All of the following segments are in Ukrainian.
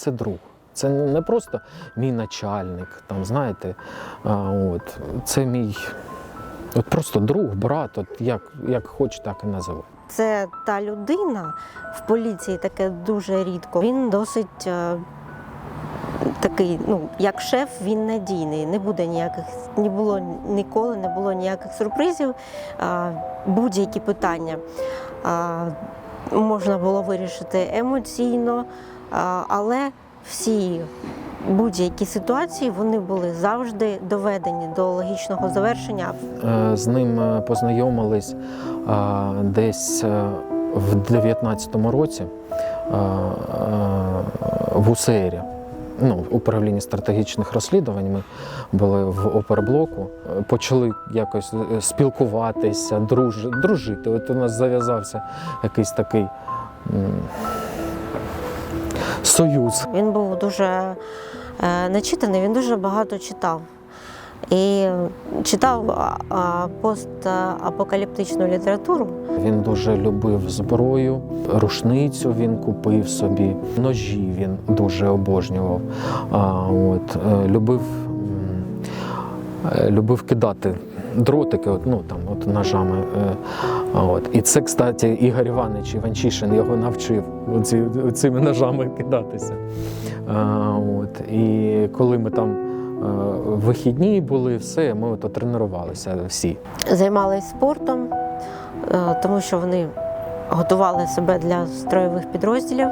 це друг. Це не просто мій начальник, там, знаєте, а, от, це мій от просто друг, брат, от як, як хоч, так і називай. Це та людина в поліції таке дуже рідко. Він досить е, такий, ну, як шеф, він надійний. Не буде ніяких, не було ніколи, не було ніяких сюрпризів. Будь-які питання е, можна було вирішити емоційно, але всі будь-які ситуації вони були завжди доведені до логічного завершення. Е, З ним е, познайомились е, десь в 19-му році е, в УСЕРі. Ну, управлінні стратегічних розслідувань ми були в оперблоку, почали якось спілкуватися, друж, дружити. От у нас зав'язався якийсь такий союз. Він був дуже е, начитаний, він дуже багато читав. І читав постапокаліптичну літературу. Він дуже любив зброю, рушницю він купив собі, ножі він дуже обожнював. А, от, е, любив, е, любив кидати дротики, от, ну, там, от, ножами. е, От. І це, кстати, Ігор Іванович Іванчишин його навчив оці, цими ножами кидатися. От. І коли ми там е, вихідні були, все, ми от, тренувалися всі. Займалися спортом, е, тому що вони готували себе для строєвих підрозділів.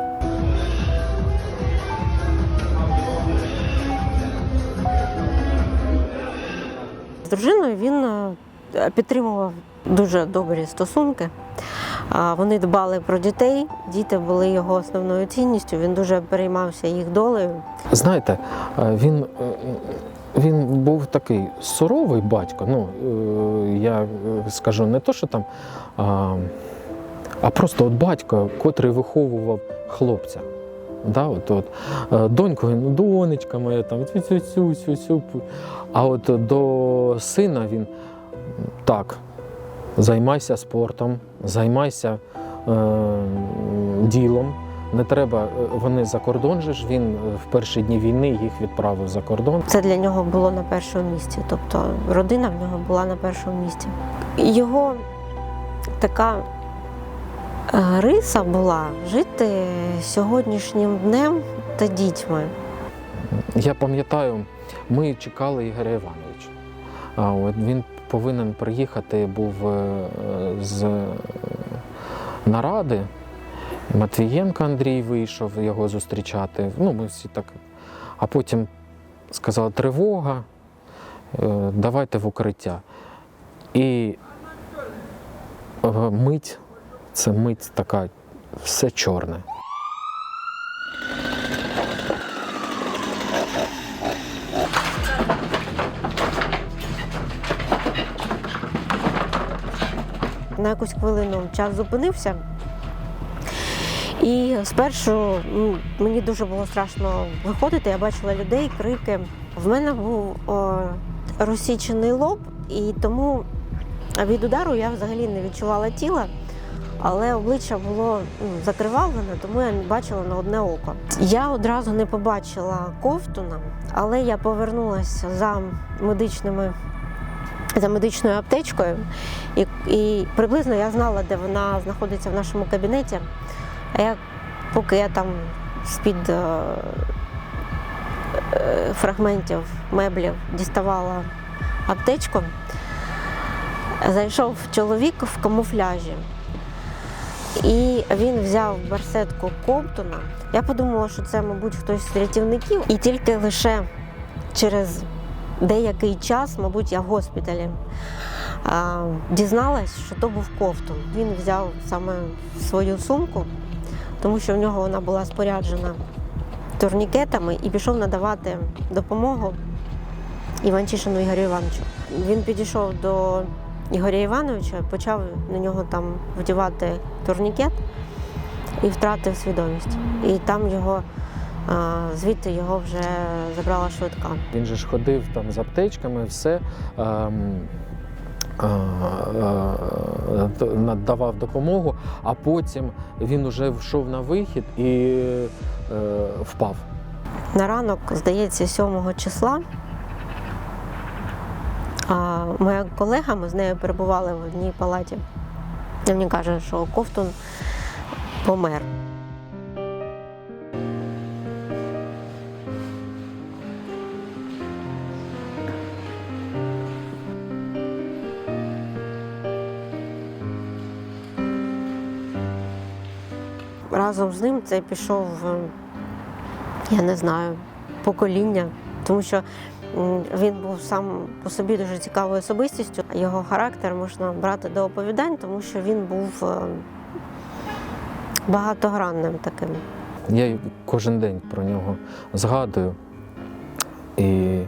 Дружиною він е, підтримував дуже добрі стосунки. Вони дбали про дітей, діти були його основною цінністю. Він дуже переймався їх долею. Знаєте, е, він, е, він був такий суровий батько. Ну, я скажу не то, що там, а, а просто от батько, котрий виховував хлопця. Да, от, от. Е, Доньку ну, донечка моя, там, цю, цю, цю, цю. А от до сина він так, займайся спортом, займайся е, ділом. Не треба, е, вони за кордон же ж. Він е, в перші дні війни їх відправив за кордон. Це для нього було на першому місці. Тобто родина в нього була на першому місці. Його така риса була жити сьогоднішнім днем та дітьми. Я пам'ятаю, ми чекали Ігоря Івановича. Він повинен приїхати був е, з е, наради. Матвієнко Андрій вийшов його зустрічати. Ну, ми всі так. А потім сказали тривога, е, давайте в укриття. І е, мить, це мить така, все чорне. На якусь хвилину час зупинився. І спершу ну, мені дуже було страшно виходити. Я бачила людей, крики. В мене був о, розсічений лоб, і тому від удару я взагалі не відчувала тіла, але обличчя було ну, закривавлене, тому я бачила на одне око. Я одразу не побачила ковтуна, але я повернулася за медичними. За медичною аптечкою, і, і приблизно я знала, де вона знаходиться в нашому кабінеті. А я, поки я там з-під е, е, фрагментів меблів діставала аптечку, зайшов чоловік в камуфляжі. І він взяв барсетку Коптона. Я подумала, що це, мабуть, хтось з рятівників. І тільки лише через деякий час, мабуть, я в госпіталі, дізналась, що то був Ковтун. Він взяв саме свою сумку, тому що в нього вона була споряджена турнікетами і пішов надавати допомогу Іванчишину Ігорю Івановичу. Він підійшов до Ігоря Івановича, почав на нього там вдівати турнікет і втратив свідомість. І там його звідти його вже забрала швидка. Він же ж ходив там з аптечками, все. ем, надавав допомогу, а потім він уже йшов на вихід і е, впав. на ранок, здається, 7 числа. Моя колега, ми з нею перебували в одній палаті. Вона мені каже, що Ковтун помер. Разом з ним це пішов, е, я не знаю, покоління, тому що він був сам по собі дуже цікавою особистістю. Його характер можна брати до оповідань, тому що він був е, багатогранним таким. Я кожен день про нього згадую. І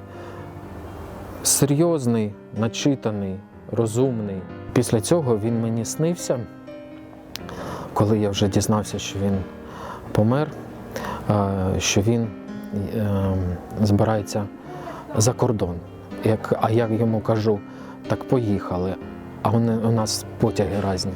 серйозний, начитаний, розумний. Після цього він мені снився, коли я вже дізнався, що він помер, е, що він е, збирається за кордон. Як, а я йому кажу, так поїхали, а вони, у нас потяги різні.